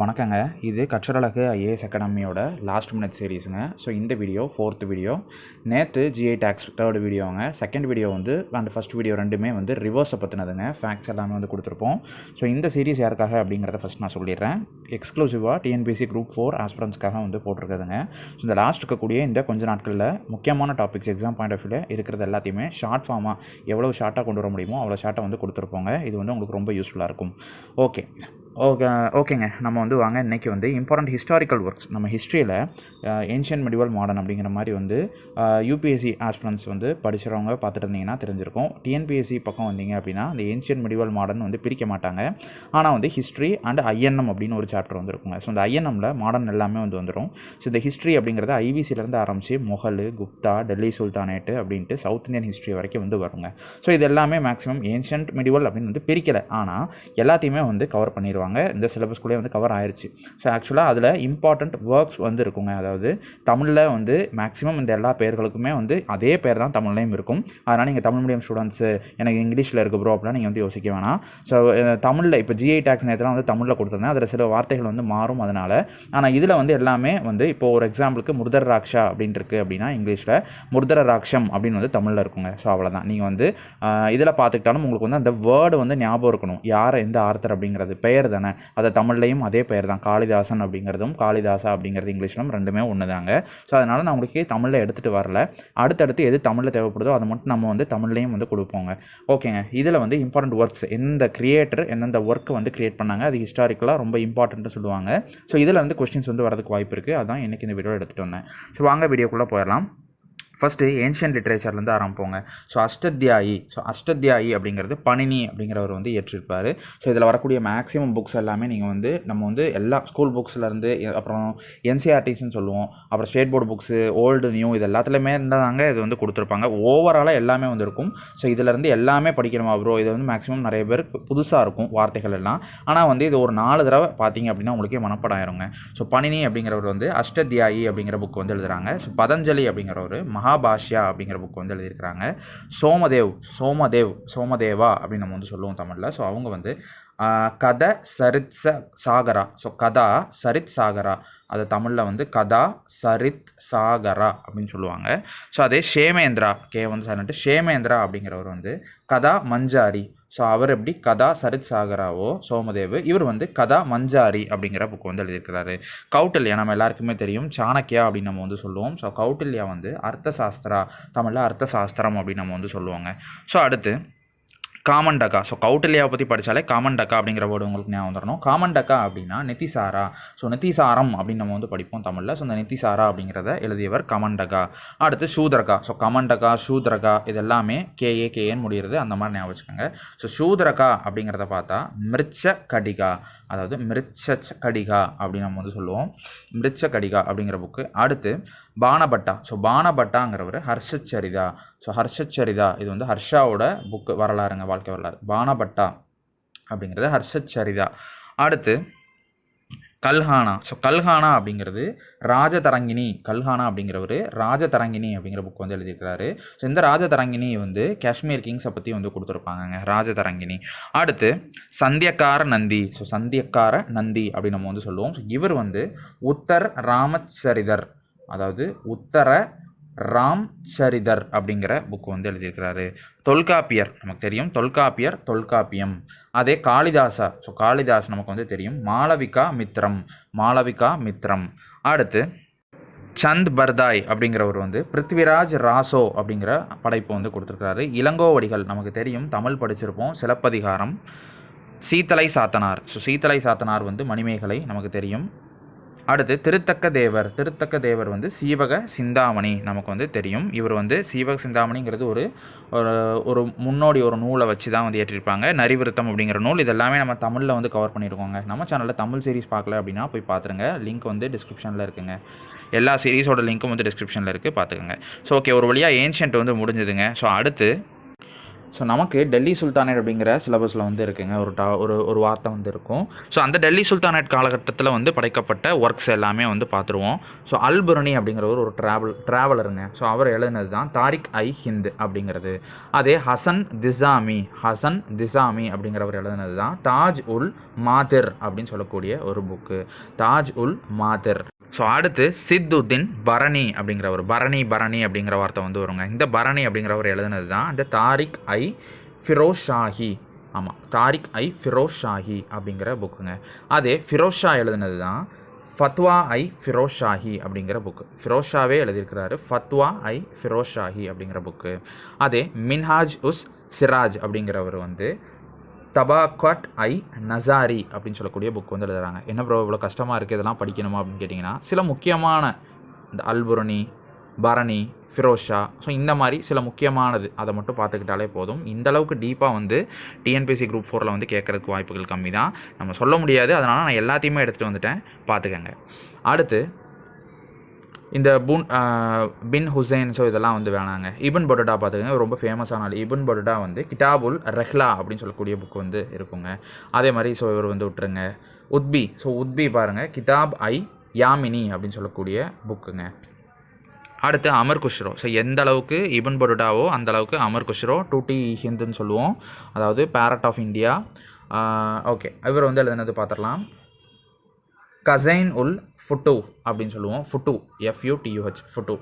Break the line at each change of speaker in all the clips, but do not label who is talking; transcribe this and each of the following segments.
வணக்கங்க. இது கற்றலகு ஐஏஎஸ் அகாடமியோட லாஸ்ட் மினிட் சீரீஸுங்க ஸோ இந்த வீடியோ ஃபோர்த் வீடியோ நேற்று ஜிஐ டேக்ஸ் தேர்ட் வீடியோங்க செகண்ட் வீடியோ வந்து அண்ட் ஃபஸ்ட் வீடியோ ரெண்டுமே வந்து ரிவர்ஸை பற்றினதுங்க ஃபேக்ட்ஸ் எல்லாமே வந்து கொடுத்துருப்போம். ஸோ இந்த சீரிஸ் யாருக்காக அப்படிங்கிறத ஃபஸ்ட் நான் சொல்லிடுறேன். எக்ஸ்க்ளூசிவாக டிஎன்பிசி குரூப் ஃபோர் ஆஸ்பிரன்ஸ்க்காக வந்து போட்டிருக்குதுங்க. ஸோ இந்த லாஸ்ட் இருக்கக்கூடிய இந்த கொஞ்ச நாட்களில் முக்கியமான டாபிக்ஸ் எக்ஸாம் பாயிண்ட் ஆஃப் வியூவில் இருக்கிறது எல்லாத்தையுமே ஷார்ட் ஃபார்மாக எவ்வளோ ஷார்ட்டாக கொண்டு வர முடியுமோ அவ்வளோ ஷார்ட்டாக வந்து கொடுத்துருப்போங்க. இது வந்து உங்களுக்கு ரொம்ப யூஸ்ஃபுல்லாக இருக்கும். ஓகே ஓகே ஓகேங்க. நம்ம வந்து வாங்க இன்றைக்கி வந்து இம்பார்ட்டண்ட் ஹிஸ்டாரிக்கல் ஒர்க்ஸ் நம்ம ஹிஸ்ட்ரியில் ஏன்ஷியன் மெடிவல் மாடர்ன் அப்படிங்கிற மாதிரி வந்து யூபிஎஸ்சி ஆஸ்பிரன்ஸ் வந்து படிச்சுறவங்க பார்த்துட்டு இருந்தீங்கன்னா தெரிஞ்சிருக்கும் டிஎன்பிஎஸ்சி பக்கம் வந்தீங்க அப்படின்னா இந்த ஏன்ஷியன் மெடிவல் மாடர்ன் வந்து பிரிக்க மாட்டாங்க. ஆனால் வந்து ஹிஸ்ட்ரி அண்ட் ஐஎன்எம் அப்படின்னு ஒரு சாப்டர் வந்துருக்குங்க. ஸோ இந்த ஐஎன்எம்மில் மாடர்ன் எல்லாமே வந்து வந்துடும் ஸோ இந்த ஹிஸ்ட்ரி அப்படிங்கிறது ஐவிசிலேருந்து ஆரம்பித்து முகல் குப்தா டெல்லி சுல்தானேட்டு அப்படின்ட்டு சவுத் இந்தியன் ஹிஸ்ட்ரி வரைக்கும் வந்து வருங்க. ஸோ இது எல்லாமே மேக்ஸிமம் ஏன்ஷியன்ட் மெடிவல் அப்படின்னு வந்து பிரிக்கலை. ஆனால் எல்லாத்தையுமே வந்து கவர் பண்ணிடுவாங்க இந்த சிலபஸ்குள்ளே வந்து கவர் ஆயிடுச்சு ஸோ ஆக்சுவலாக அதில் இம்பார்ட்டண்ட் ஒர்க்ஸ் வந்து இருக்குங்க. அதாவது தமிழில் வந்து மேக்ஸிமம் இந்த எல்லா பேர்களுக்குமே வந்து அதே பேர் தான் தமிழ்லையும் இருக்கும். அதனால் நீங்கள் தமிழ் மீடியம் ஸ்டூடெண்ட்ஸு எனக்கு இங்கிலீஷில் இருக்கு ப்ரோ அப்படின்னா நீங்கள் வந்து யோசிக்க வேணாம். ஸோ தமிழில் இப்போ ஜிஐ டேக்ஸ் நேரத்தில் வந்து தமிழில் கொடுத்துருந்தேன். அதில் சில வார்த்தைகள் வந்து மாறும் அதனால். ஆனால் இதில் வந்து எல்லாமே வந்து இப்போ ஒரு எக்ஸாம்பிளுக்கு முர்தர் ராக்ஷா அப்படின்னு இருக்குது அப்படின்னா இங்கிலீஷில் முர்தர ராக்ஷம் அப்படின்னு வந்து தமிழில் இருக்குங்க. ஸோ அவ்வளோதான் நீங்கள் வந்து இதில் பார்த்துக்கிட்டாலும் உங்களுக்கு வந்து அந்த வேர்டு வந்து ஞாபகம் இருக்கணும். யார் எந்த ஆர்த்தர் அப்படிங்கிறது பெயர் தானே? அதை தமிழ்லையும் அதே பெயர் தான் காளிதாசன் அப்படிங்கிறதும் காளிதாசா அப்படிங்கிறது இங்கிலீஷ்லும் ரெண்டுமே ஒன்று தாங்க. ஸோ அதனால் நான் உங்களுக்கு தமிழில் எடுத்துகிட்டு வரல. அடுத்தடுத்து எது தமிழில் தேவைப்படுதோ அதை மட்டும் நம்ம வந்து தமிழ்லையும் வந்து கொடுப்போங்க. ஓகேங்க இதில் வந்து இம்பார்ட்டண்ட் ஒர்க்ஸ் எந்த கிரியேட்டர் எந்தெந்த ஒர்க் வந்து கிரியேட் பண்ணாங்க அது ஹிஸ்டாரிக்கலாக ரொம்ப இம்பார்ட்டன்ட்டு சொல்லுவாங்க. ஸோ இதில் வந்து கொஸ்டின்ஸ் வந்து வரதுக்கு வாய்ப்பு இருக்குது அதான் இன்றைக்கி இந்த வீடியோ எடுத்துகிட்டு வந்தேன். ஸோ வாங்க வீடியோக்குள்ளே போயிடலாம். ஃபஸ்ட்டு ஏன்ஷியன் லிட்ரேச்சர்லேருந்து ஆரம்பிப்போங்க. ஸோ அஷ்டத்தியாயி ஸோ அஷ்டத்தியாயி அப்படிங்கிறது பணினி அப்படிங்கிறவர் வந்து ஏற்றிருப்பார் ஸோ இதில் வரக்கூடிய மேக்ஸிமம் புக்ஸ் எல்லாமே நீங்கள் வந்து நம்ம வந்து எல்லா ஸ்கூல் புக்ஸ்லேருந்து அப்புறம் என்சிஆர்டிஸ்னு சொல்லுவோம். அப்புறம் state board books old new இது எல்லாத்துலேயுமே இருந்தாங்க இது வந்து கொடுத்துருப்பாங்க. ஓவராலாக எல்லாமே வந்து இருக்கும். ஸோ இதிலேருந்து எல்லாமே படிக்கணுமா ப்ரோ இது வந்து மேக்ஸிமம் நிறைய பேர் புதுசாக இருக்கும் வார்த்தைகள் எல்லாம். ஆனால் வந்து இது ஒரு நாலு தடவை பார்த்தீங்க அப்படின்னா உங்களுக்கே மனப்படம் ஆயிருங்க. ஸோ பணினி அப்படிங்கிறவர் வந்து அஷ்டத்தியாயி அப்படிங்கிற புக் வந்து எழுதுகிறாங்க ஸோ பதஞ்சலி அப்படிங்கிறவர் மகா மகாபாஷ்யா அப்படிங்கிற புக் வந்து எழுதியிருக்கிறாங்க. சோமதேவ் சோமதேவ் சோமதேவா அப்படின்னு நம்ம வந்து சொல்லுவோம் தமிழில். ஸோ அவங்க வந்து கத சரித் சாகரா. ஸோ கதா சரித் சாகரா. அதை தமிழில் வந்து கதா சரித் சாகரா அப்படின்னு சொல்லுவாங்க. ஸோ அதே ஷேமேந்திரா கே வந்து சார் ஷேமேந்திரா அப்படிங்கிறவர் வந்து கதா மஞ்சாரி. ஸோ அவர் எப்படி கதா சரித் சாகராவோ சோமதேவ் இவர் வந்து கதா மஞ்சாரி அப்படிங்கிற புக் வந்து எழுதியிருக்கிறாரு. கௌட்டில்யா நம்ம எல்லாருக்குமே தெரியும் சாணக்கியா அப்படின்னு நம்ம வந்து சொல்லுவோம். ஸோ கௌட்டில்யா வந்து அர்த்த சாஸ்திரா தமிழில் அர்த்த சாஸ்திரம் அப்படின்னு நம்ம வந்து சொல்லுவாங்க. ஸோ அடுத்து காமன் டக்கா ஸோ கௌட்டில்யாவை பற்றி படித்தாலே காமன் டக்கா அப்படிங்கிற வேர்டு உங்களுக்கு ஞாபகம் வந்துடணும் காமன் டக்கா அப்படின்னா நெத்திசாரா. ஸோ நெத்திசாரம் அப்படின்னு நம்ம வந்து படிப்போம் தமிழில். ஸோ அந்த நெத்திசாரா அப்படிங்கிறத எழுதியவர் கமன் அடுத்து சூதரகா. ஸோ கமன் டக்கா இது எல்லாமே கேஏ கேஏன்னு முடிகிறது அந்த மாதிரி ஞாபகம் வச்சுக்கோங்க. ஸோ சூதரகா அப்படிங்கிறத பார்த்தா மிர்ச்ச கடிகா அதாவது மிருச்ச கடிகா அப்படின்னு நம்ம வந்து சொல்லுவோம். மிருச்ச கடிகா அப்படிங்கிற புக்கு அடுத்து பானபட்டா. ஸோ பானபட்டாங்கிறவர் ஹர்ஷச்சரிதா. ஸோ ஹர்ஷச்சரிதா இது வந்து ஹர்ஷாவோட புக்கு வரலாறுங்க வாழ்க்கை வரலாறு. பானபட்டா அப்படிங்கிறது ஹர்ஷச்சரிதா. அடுத்து கல்ஹானா. ஸோ கல்ஹானா அப்படிங்கிறது ராஜதரங்கினி. கல்ஹானா அப்படிங்கிறவர் ராஜதரங்கினி அப்படிங்கிற புக் வந்து எழுதியிருக்கிறாரு. ஸோ இந்த ராஜதரங்கினி வந்து காஷ்மீர் கிங்ஸை பற்றி வந்து கொடுத்துருப்பாங்க ராஜதரங்கினி. அடுத்து சந்தியக்கார நந்தி. ஸோ சந்தியக்கார நந்தி அப்படின்னு நம்ம வந்து சொல்லுவோம். ஸோ இவர் வந்து உத்தர் ராமச்சரிதர். அதாவது உத்தர ராம் சரிதர் அப்படிங்கிற புக் வந்து எழுதியிருக்கிறாரு. தொல்காப்பியர் நமக்கு தெரியும். தொல்காப்பியர் தொல்காப்பியம். அதே காளிதாசா. ஸோ காளிதாஸ் நமக்கு வந்து தெரியும். மாளவிகா மித்ரம். மாளவிகா மித்ரம். அடுத்து சந்த் பர்தாய் அப்படிங்கிறவர் வந்து பிருத்விராஜ் ராசோ அப்படிங்கிற படைப்பு வந்து கொடுத்துருக்காரு இளங்கோவடிகள் நமக்கு தெரியும். தமிழ் படிச்சிருப்போம். சிலப்பதிகாரம். சீத்தலை சாத்தனார். ஸோ சீத்தலை சாத்தனார் வந்து மணிமேகலை நமக்கு தெரியும். அடுத்து திருத்தக்க தேவர். திருத்தக்க தேவர் வந்து சீவக சிந்தாமணி நமக்கு வந்து தெரியும். இவர் வந்து சீவக சிந்தாமணிங்கிறது ஒரு ஒரு முன்னோடி ஒரு நூலை வச்சு தான் வந்து ஏற்றிருப்பாங்க. நரிவிருத்தம் அப்படிங்கிற நூல். இதெல்லாமே நம்ம தமிழில் வந்து கவர் பண்ணியிருக்கோங்க. நம்ம சேனலில் தமிழ் சீரிஸ் பார்க்கல அப்படின்னா போய் பார்த்துருங்க. லிங்க் வந்து டிஸ்கிரிப்ஷனில் இருக்குங்க. எல்லா சீரீஸோட லிங்க்கும் வந்து டிஸ்கிரிப்ஷனில் இருக்குது பார்த்துக்கோங்க. ஸோ ஓகே ஒரு வழியாக ஏன்ஷியன்ட் வந்து முடிஞ்சதுங்க. ஸோ அடுத்து ஸோ நமக்கு டெல்லி சுல்தானேட் அப்படிங்கிற சிலபஸில் வந்து இருக்குங்க. ஒரு டா ஒரு ஒரு வார்த்தை வந்து இருக்கும். ஸோ அந்த டெல்லி சுல்தானேட் காலகட்டத்தில் வந்து படைக்கப்பட்ட ஒர்க்ஸ் எல்லாமே வந்து பார்த்துருவோம் ஸோ அல்புரணி அப்படிங்கிறவர் ஒரு ட்ராவல் ட்ராவலருங்க ஸோ அவர் எழுதினது தான் தாரிக் ஐ ஹிந்த் அப்படிங்கிறது. அதே ஹசன் திசாமி ஹசன் திசாமி அப்படிங்கிறவர் எழுதினது தான் தாஜ் உல் மாதிர் அப்படின்னு சொல்லக்கூடிய ஒரு புக்கு தாஜ் உல் மாதிர். ஸோ அடுத்து சித்துதீன் பரணி அப்படிங்கிற ஒரு பரணி பரணி அப்படிங்கிற வார்த்தை வந்து வருங்க. இந்த பரணி அப்படிங்கிறவர் எழுதுனது தான் இந்த தாரிக் ஐ ஃபிரோஸ் ஷாஹி ஆமாம் தாரிக் ஐ ஃபிரோஸ் ஷாஹி அப்படிங்கிற புக்குங்க. அதே ஃபிரோஸ் ஷா எழுதுனது தான் ஃபத்வா ஐ ஃபிரோஸ் ஷாஹி அப்படிங்கிற புக்கு. ஃபிரோஸ் ஷாவே எழுதியிருக்கிறாரு ஃபத்வா ஐ ஃபிரோஸ் ஷாஹி அப்படிங்கிற புக்கு. அதே மின்ஹாஜ் உஸ் சிராஜ் அப்படிங்கிறவர் வந்து தபாக்வாட் ஐ நசாரி அப்படின்னு சொல்லக்கூடிய புக் வந்து எழுதுறாங்க. என்ன ப்ரோ இவ்வளோ கஷ்டமாக இருக்குது இதெல்லாம் படிக்கணுமா அப்படின்னு கேட்டிங்கன்னா சில முக்கியமான இந்த அல்புரணி பரணி ஃபிரோஷா ஸோ இந்த மாதிரி சில முக்கியமானது அதை மட்டும் பார்த்துக்கிட்டாலே போதும். இந்த அளவுக்கு டீப்பாக வந்து டிஎன்பிசி குரூப் ஃபோரில் வந்து கேட்குறதுக்கு வாய்ப்புகள் கம்மி தான் நம்ம சொல்ல முடியாது. அதனால் நான் எல்லாத்தையுமே எடுத்துகிட்டு வந்துட்டேன். பார்த்துக்கங்க. அடுத்து இந்த புன் பின் ஹுசைன் ஸோ இதெல்லாம் வந்து வேணாங்க. இபன் பட்டோட்டா பார்த்துக்கங்க ரொம்ப ஃபேமஸான ஆள். இபன் பட்டோட்டா வந்து கிதாபுல் ரெஹ்லா அப்படின்னு சொல்லக்கூடிய புக் வந்து இருக்குங்க. அதே மாதிரி ஸோ இவர் வந்து விட்டுருங்க. உத்பி ஸோ உத்பி பாருங்கள் கிதாப் ஐ யாமினி அப்படின்னு சொல்லக்கூடிய புக்குங்க அடுத்து அமர் குஷ்ரோ. ஸோ எந்த அளவுக்கு இபன் படுடாவோ அந்த அளவுக்கு அமர் குஷ்ரோ டூட்டி ஹிந்துன்னு சொல்லுவோம். அதாவது பேரட் ஆஃப் இந்தியா ஓகே இவர் வந்து எழுதுனது பார்த்துடலாம். கசைன் உல் ஃபுட்டு அப்படின்னு சொல்லுவோம். ஃபுட்டு எஃப்யூடியூஹெச் ஃபுட்டு.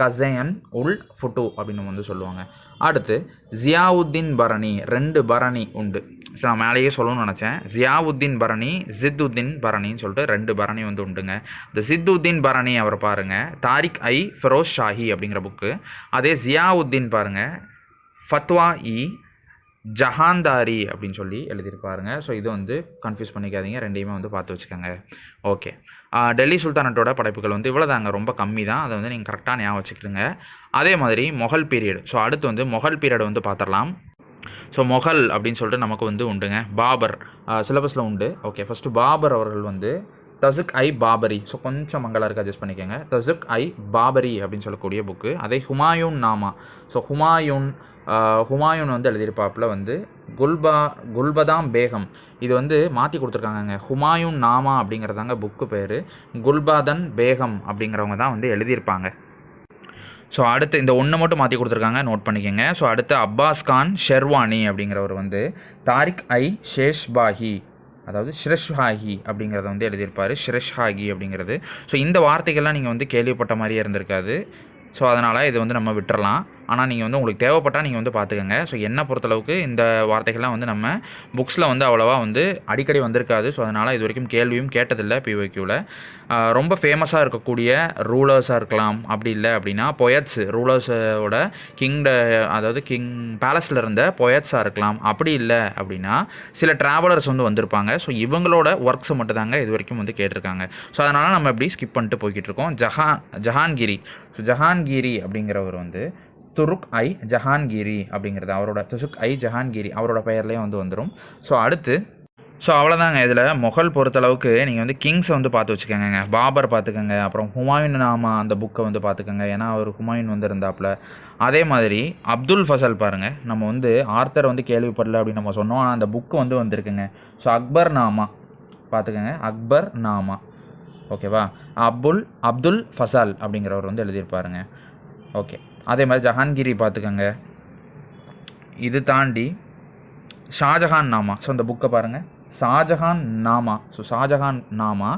கசைன் உல் ஃபுட்டு அப்படின்னு வந்து சொல்லுவாங்க. அடுத்து ஜியாவுத்தீன் பரணி ரெண்டு பரணி உண்டு. ஸோ நான் மேலேயே சொல்லணும்னு நினச்சேன். ஜியாவுத்தீன் பரணி ஜித்துத்தீன் பரணின்னு சொல்லிட்டு ரெண்டு பரணி வந்து உண்டுங்க. இந்த ஜித்துத்தீன் பரணி அவர் பாருங்கள் தாரிக் ஐ ஃபெரோஸ் ஷாஹி அப்படிங்கிற புக்கு. அதே ஜியாவுத்தீன் பாருங்கள் ஃபத்வா இ ஜஹாந்தாரி அப்படின்னு சொல்லி எழுதியிருப்பாருங்க ஸோ இது வந்து கன்ஃபியூஸ் பண்ணிக்காதீங்க. ரெண்டையுமே வந்து பார்த்து வச்சுக்கோங்க. ஓகே டெல்லி சுல்தானட்டோட படைப்புகள் வந்து இவ்வளோதாங்க ரொம்ப கம்மி தான் அதை வந்து நீங்கள் கரெக்டாக ஞாபகம் வச்சுக்கிடுங்க. அதே மாதிரி மொகல் பீரியட் ஸோ அடுத்து வந்து மொகல் பீரியட் வந்து பார்த்துடலாம். ஸோ மொகல் அப்படின்னு சொல்லிட்டு நமக்கு வந்து உண்டுங்க. பாபர். சிலபஸில் உண்டு. ஓகே ஃபஸ்ட்டு பாபர் அவர்கள் வந்து தசுக் ஐ பாபரி ஸோ கொஞ்சம் மங்களாக இருக்கு அட்ஜஸ்ட் பண்ணிக்கோங்க. தசுக் ஐ பாபரி அப்படின்னு சொல்லக்கூடிய புக்கு அதே ஹுமாயூன் நாமா ஸோ ஹுமாயூன் ஹுமாயூன் வந்து எழுதியிருப்பாப்பில் வந்து குல்பா குல்பதாம் பேகம். இது வந்து மாற்றி கொடுத்துருக்காங்கங்க. ஹுமாயூன் நாமா அப்படிங்கிறதாங்க புக்கு பேர். குல்பாதன் பேகம் அப்படிங்கிறவங்க தான் வந்து எழுதியிருப்பாங்க. ஸோ அடுத்து இந்த ஒன்று மட்டும் மாற்றி கொடுத்துருக்காங்க. நோட் பண்ணிக்கோங்க. ஸோ அடுத்து அப்பாஸ் கான் ஷெர்வானி அப்படிங்கிறவர் வந்து தாரிக் ஐ ஷேஷ்பாஹி அதாவது ஷ்ரெஷ்ஹாகி அப்படிங்கிறத வந்து எழுதியிருப்பார். ஷ்ரெஷ்ஹாகி அப்படிங்கிறது. ஸோ இந்த வார்த்தைகள்லாம் நீங்கள் வந்து கேள்விப்பட்ட மாதிரியே இருந்திருக்காது. ஸோ அதனால் இது வந்து நம்ம விட்டுறலாம். ஆனால் நீங்கள் வந்து உங்களுக்கு தேவைப்பட்டால் நீங்கள் வந்து பார்த்துக்கோங்க ஸோ என்னை பொறுத்தளவுக்கு இந்த வார்த்தைகள்லாம் வந்து நம்ம புக்ஸில் வந்து அவ்வளோவா வந்து அடிக்கடி வந்திருக்காது. ஸோ அதனால் இது வரைக்கும் கேள்வியும் கேட்டதில்லை பிஓக்கியூவில் ரொம்ப ஃபேமஸாக இருக்கக்கூடிய ரூலர்ஸாக இருக்கலாம். அப்படி இல்லை அப்படின்னா பொயட்ஸ் ரூலர்ஸோட கிங்ட அதாவது கிங் பேலஸில் இருந்த பொயட்ஸாக இருக்கலாம். அப்படி இல்லை அப்படின்னா சில ட்ராவலர்ஸ் வந்து வந்திருப்பாங்க. ஸோ இவங்களோட ஒர்க்ஸை மட்டும் தாங்க இது வரைக்கும் வந்து கேட்டிருக்காங்க. ஸோ அதனால் நம்ம இப்படி ஸ்கிப் பண்ணிட்டு போய்கிட்டு இருக்கோம். ஜஹான் ஜஹான்கிரி. ஸோ ஜஹான்கிரி அப்படிங்கிறவர் வந்து துருக் ஐ ஜஹான்கிரி அப்படிங்கிறது அவரோட துசுக் ஐ ஜஹான்கிரி அவரோட பெயர்லேயே வந்து வந்துடும் ஸோ அடுத்து ஸோ அவ்வளோதாங்க இதில். மொகல் பொறுத்தளவுக்கு நீங்கள் வந்து கிங்ஸை வந்து பார்த்து வச்சுக்கோங்க பாபர் பார்த்துக்கோங்க. அப்புறம் ஹுமாயூன் நாமா அந்த புக்கை வந்து பார்த்துக்கோங்க. ஏன்னா அவர் ஹுமாயூன் வந்து இருந்தாப்புல. அதே மாதிரி அப்துல் ஃபசல் பாருங்கள் நம்ம வந்து ஆர்த்தர் வந்து கேள்விப்படல அப்படின்னு நம்ம சொன்னோம். ஆனால் அந்த புக்கு வந்து வந்திருக்குங்க. ஸோ அக்பர் நாமா. பார்த்துக்கோங்க. அக்பர் நாமா. ஓகேவா? அப்துல் அப்துல் ஃபசால் அப்படிங்கிறவர் வந்து எழுதியிருப்பாருங்க. ஓகே அதே மாதிரி ஜஹான்கிரி பார்த்துக்கோங்க. இது தாண்டி ஷாஜஹான் நாமா. ஸோ அந்த புக்கை பாருங்கள் ஷாஜஹான் நாமா. ஸோ ஷாஜஹான் நாமா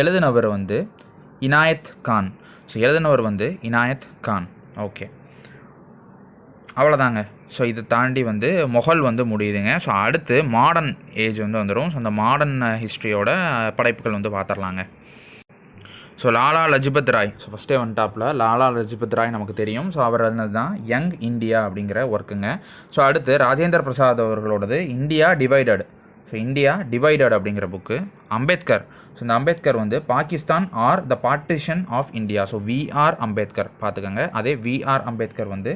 எழுதினவர் வந்து இனாயத் கான். ஸோ எழுதினவர் வந்து இனாயத் கான். ஓகே அவ்வளோதாங்க ஸோ இதை தாண்டி வந்து மொகல் வந்து முடியுதுங்க. ஸோ அடுத்து மாடர்ன் ஏஜ் வந்து வந்துடும் ஸோ அந்த மாடர்ன் ஹிஸ்ட்ரியோட படைப்புகள் வந்து பார்த்துடலாங்க. ஸோ லாலா லஜ்பத் ராய் ஸோ ஃபஸ்ட்டே வந்துட்டாப்பில். லாலா லஜ்பத் ராய் நமக்கு தெரியும். ஸோ அவர் எழுதினது தான் யங் இந்தியா அப்படிங்கிற ஒர்க்குங்க ஸோ அடுத்து Rajendra Prasad அவர்களோடது India divided so India divided அப்படிங்கிற புக்கு அம்பேத்கர். ஸோ இந்த அம்பேத்கர் வந்து Pakistan or the partition of India so B R Ambedkar. பார்த்துக்கோங்க. அதே விஆர் அம்பேத்கர் வந்து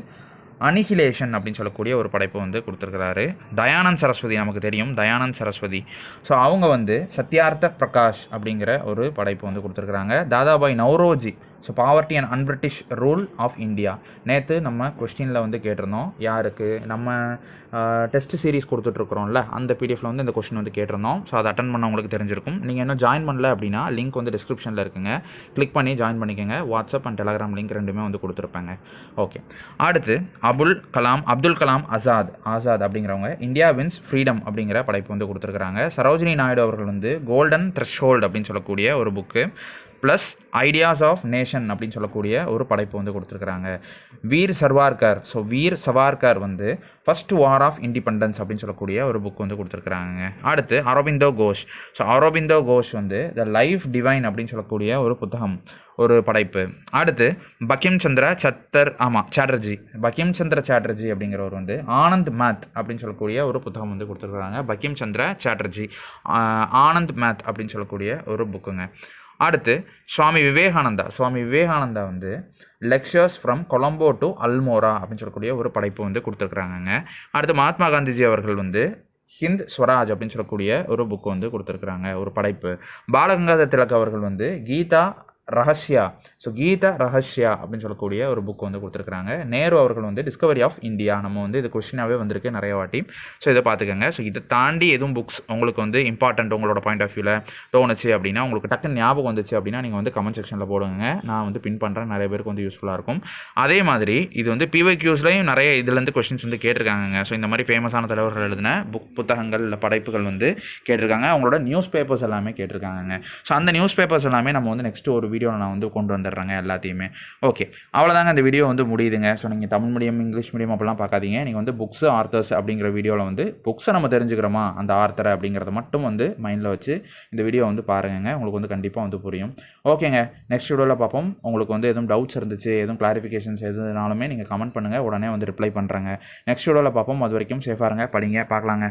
அனிஹிலேஷன் அப்படின்னு சொல்லக்கூடிய ஒரு படைப்பு வந்து கொடுத்துருக்கிறாரு. தயானந்த் சரஸ்வதி நமக்கு தெரியும். தயானந்த் சரஸ்வதி. ஸோ அவங்க வந்து சத்யார்த்த பிரகாஷ் அப்படிங்கிற ஒரு படைப்பு வந்து கொடுத்துருக்குறாங்க. Dadabhai Naoroji so poverty and un-British rule of India நேற்று நம்ம கொஸ்டினில் வந்து கேட்டிருந்தோம் யாருக்கு? நம்ம டெஸ்ட் சீரிஸ் கொடுத்துட்ருக்குறோம்ல அந்த பிடிஎஃப்ல வந்து இந்த கொஸ்டின் வந்து கேட்டிருந்தோம். ஸோ அதை அட்டன் பண்ண உங்களுக்கு தெரிஞ்சிருக்கும். நீங்கள் இன்னும் ஜாயின் பண்ணல அப்படின்னா லிங்க் வந்து டிஸ்கிரிப்ஷனில் இருக்குங்க. கிளிக் பண்ணி ஜாயின் பண்ணிக்கோங்க. வாட்ஸ்அப் அண்ட் டெலகிராம் லிங்க் ரெண்டுமே வந்து கொடுத்துருப்பாங்க. ஓகே அடுத்து அபுல் கலாம் அப்துல் கலாம் ஆசாத் ஆசாத் அப்படிங்கிறவங்க இந்தியா வின்ஸ் ஃப்ரீடம் அப்படிங்கிற படைப்பு வந்து கொடுத்துருக்குறாங்க. சரோஜினி நாயுடு அவர்கள் வந்து கோல்டன் த்ரெஷ்ஹோல்டு அப்படின்னு சொல்லக்கூடிய ஒரு book plus ideas of nation அப்படின்னு சொல்லக்கூடிய ஒரு படைப்பு வந்து கொடுத்துருக்குறாங்க. வீர் சர்வார்கர். ஸோ வீர் சவார்கர் வந்து ஃபர்ஸ்ட் வார் ஆஃப் இண்டிபெண்டன்ஸ் அப்படின்னு சொல்லக்கூடிய ஒரு புக் வந்து கொடுத்துருக்குறாங்க அடுத்து அரவிந்தோ கோஷ். ஸோ அரவிந்தோ கோஷ் வந்து த லைஃப் டிவைன் அப்படின்னு சொல்லக்கூடிய ஒரு புத்தகம் ஒரு படைப்பு. அடுத்து பக்கிம் சந்திர சத்தர் ஆமாம் சாட்டர்ஜி. பக்கிம் சந்திர சாட்டர்ஜி அப்படிங்கிறவர் வந்து ஆனந்த் மேத் அப்படின்னு சொல்லக்கூடிய ஒரு புத்தகம் வந்து கொடுத்துருக்குறாங்க. பக்கிம் சந்திர சாட்டர்ஜி ஆனந்த் மேத் அப்படின்னு சொல்லக்கூடிய ஒரு புக்குங்க அடுத்து சுவாமி விவேகானந்தா. சுவாமி விவேகானந்தா வந்து lectures from Colombo to Almora அப்படின்னு சொல்லக்கூடிய ஒரு படைப்பு வந்து கொடுத்துருக்குறாங்க அடுத்து மகாத்மா காந்திஜி அவர்கள் வந்து ஹிந்த் ஸ்வராஜ் அப்படின்னு சொல்லக்கூடிய ஒரு புக் வந்து கொடுத்துருக்குறாங்க ஒரு படைப்பு. பாலகங்காதர் திலக் அவர்கள் வந்து கீதா ரகசியா ஸோ கீதா ரகசியா அப்படின்னு சொல்லக்கூடிய ஒரு புக் வந்து கொடுத்துருக்குறாங்க. நேரு அவர்கள் வந்து டிஸ்கவரி ஆஃப் இந்தியா நம்ம வந்து இது கொஸ்டினாகவே வந்திருக்கு நிறைய வாட்டி. ஸோ இதை பார்த்துக்கோங்க. ஸோ இதை தாண்டி எதுவும் புக்ஸ் உங்களுக்கு வந்து இம்பார்ட்டன்ட் உங்களோட பாயிண்ட் ஆஃப் வியூவில் தோணுச்சு அப்படின்னா உங்களுக்கு டக்குன்னு ஞாபகம் வந்துச்சு அப்படின்னா நீங்கள் வந்து கமெண்ட் செக்ஷனில் போடுங்க. நான் வந்து பின் பண்ணுறேன் நிறைய பேருக்கு வந்து யூஸ்ஃபுல்லாக இருக்கும். அதே மாதிரி இது வந்து பிவைக்யூஸ்லையும் நிறைய இதுலேருந்து கொஸ்டின்ஸ் வந்து கேட்டிருக்காங்க ஸோ இந்த மாதிரி ஃபேமஸான தலைவர்கள் எழுதின புக் புத்தகங்கள் இல்லை படைப்புகள் வந்து கேட்டிருக்காங்க. அவங்களோட நியூஸ் பேப்பர்ஸ் எல்லாமே கேட்டிருக்காங்க ஸோ அந்த நியூஸ் பேப்பர்ஸ் எல்லாமே நம்ம வந்து நெக்ஸ்ட் ஒரு வீடியோவில் நான் வந்து கொண்டு வந்துடுறேங்க எல்லாத்தையுமே. ஓகே அவ்வளோதாங்க அந்த வீடியோ வந்து முடியுதுங்க. ஸோ நீங்கள் தமிழ் மீடியம் இங்கிலீஷ் மீடியம் அப்படிலாம் பார்க்காதீங்க. நீங்கள் வந்து புக்ஸ் ஆர்த்தர்ஸ் அப்படிங்கிற வீடியோவில் வந்து புக்ஸை நம்ம தெரிஞ்சுக்கிறோமா? அந்த ஆர்த்தரை அப்படிங்கிறத மட்டும் வந்து மைண்டில் வச்சு இந்த வீடியோ வந்து பாருங்க உங்களுக்கு வந்து கண்டிப்பாக வந்து புரியும். ஓகேங்க நெக்ஸ்ட் வீடியோவில் பார்ப்போம். உங்களுக்கு வந்து எதுவும் டவுட்ஸ் இருந்துச்சு எதுவும் கிளாரிஃபிகேஷன்ஸ் எதுனாலுமே நீங்கள் கமெண்ட் பண்ணுங்கள் உடனே வந்து ரிப்ளை பண்ணுறேங்க நெக்ஸ்ட் வீடியோவில் பார்ப்போம். அது வரைக்கும் சேஃபாக இருங்க. படிங்க பார்க்கலாங்க.